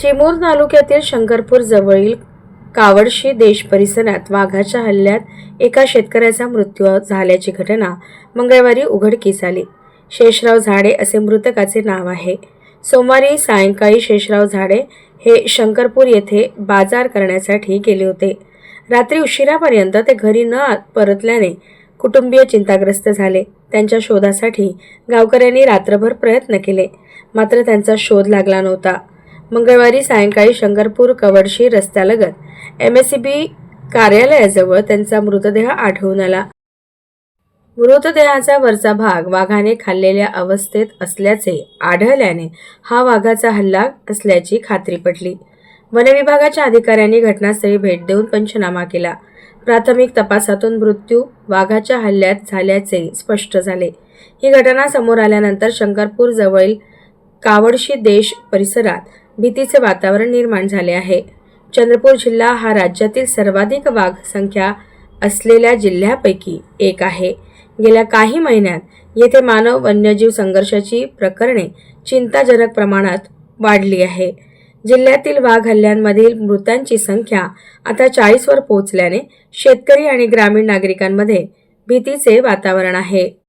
चिमूर तालुक्यातील शंकरपूर जवळील कावडशी देश परिसरात वाघाच्या हल्ल्यात एका शेतकऱ्याचा मृत्यू झाल्याची घटना मंगळवारी उघडकीस आली. शेषराव झाडे असे मृतकाचे नाव आहे. सोमवारी सायंकाळी शेषराव झाडे हे शंकरपूर येथे बाजार करण्यासाठी गेले होते. रात्री उशिरापर्यंत ते घरी न परतल्याने कुटुंबीय चिंताग्रस्त झाले. त्यांच्या शोधासाठी गावकऱ्यांनी रात्रभर प्रयत्न केले. मात्र त्यांचा शोध लागला नव्हता. मंगळवारी सायंकाळी शंकरपूर कवडशी रस्त्यालगत एम एस सी बी कार्यालयाजवळ त्यांचा मृतदेह आढळून आला. मृतदेहाचा वरचा भाग वाघाने खाल्लेल्या अवस्थेत असल्याचे आढळल्याने हा वाघाचा हल्ला असल्याची खात्री पटली. वनविभागाच्या अधिकाऱ्यांनी घटनास्थळी भेट देऊन पंचनामा केला. प्राथमिक तपासातून मृत्यू वाघाच्या हल्ल्यात झाल्याचे स्पष्ट झाले. ही घटना समोर आल्यानंतर शंकरपूर जवळील कावडशी देश परिसरात भीतीचे वातावरण निर्माण झाले आहे. चंद्रपूर जिल्हा हा राज्यातील सर्वाधिक वाघ संख्या असलेल्या जिल्ह्यापैकी एक आहे. गेल्या काही महिन्यात येथे मानव वन्यजीव संघर्षाची प्रकरणे चिंताजनक प्रमाणात वाढली आहे. जिल्ह्यातील वाघ हल्ल्यांमधील मृतांची संख्या आता चाळीसवर पोहोचल्याने शेतकरी आणि ग्रामीण नागरिकांमध्ये भीतीचे वातावरण आहे.